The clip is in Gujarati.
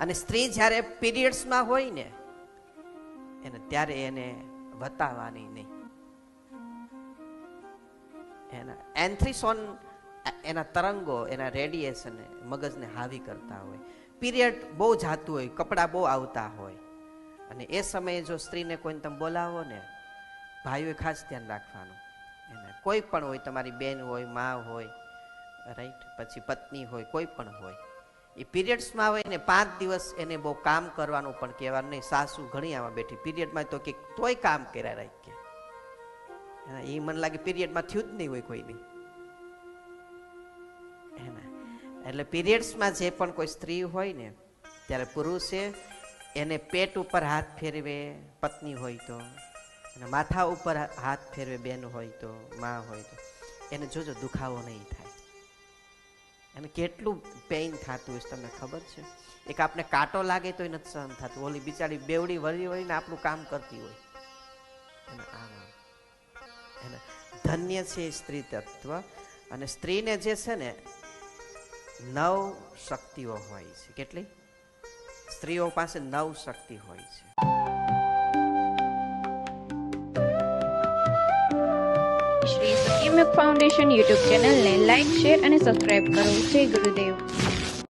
અને સ્ત્રી જ્યારે પીરિયડ્સમાં હોય ને, એને ત્યારે એને વતાવવાની નહીં. એના એન્થ્રીસોન, એના તરંગો, એના રેડિયેશન મગજને હાવી કરતા હોય. પીરિયડ બહુ જાતું હોય, કપડાં બહુ આવતા હોય. અને એ સમયે જો સ્ત્રીને કોઈને તમે બોલાવો ને, ભાઈઓએ ખાસ ધ્યાન રાખવાનું. એને કોઈ પણ હોય, તમારી બેન હોય, મા હોય રાઈટ પછી પત્ની હોય, કોઈ પણ હોય. એ પીરિયડ્સમાં આવે ને પાંચ દિવસ એને બહુ કામ કરવાનું પણ કહેવાનું નહીં. સાસુ ઘણી આમાં બેઠી. પીરિયડમાં તો કે તોય કામ કર્યા એના એ મને લાગે પીરિયડમાં થયું જ નહીં હોય કોઈની એના, એટલે પીરિયડ્સમાં જે પણ કોઈ સ્ત્રી હોય ને, ત્યારે પુરુષે એને પેટ ઉપર હાથ ફેરવે, પત્ની હોય તો. અને માથા ઉપર હાથ ફેરવે, બેન હોય તો, માં હોય તો. એને જોજો, દુખાવો નહીં થાય. એને કેટલું પેઇન થતું હશે તમને ખબર છે? એક આપણે કાંટો લાગે તો નથી સહન થતું. ઓલી બિચારી બેવડી વળી વળીને આપણું કામ કરતી હોય. અને આમ એને ધન્ય છે સ્ત્રી તત્વ. અને સ્ત્રીને જે છે ને, નવ શક્તિઓ હોય છે. કેટલી? સ્ત્રીઓ પાસે નવ શક્તિ હોય છે. સખીમક ફાઉન્ડેશન યુટ્યુબ ચેનલને લાઇક શેર અને સબસ્ક્રાઇબ કરો. જય ગુરુદેવ.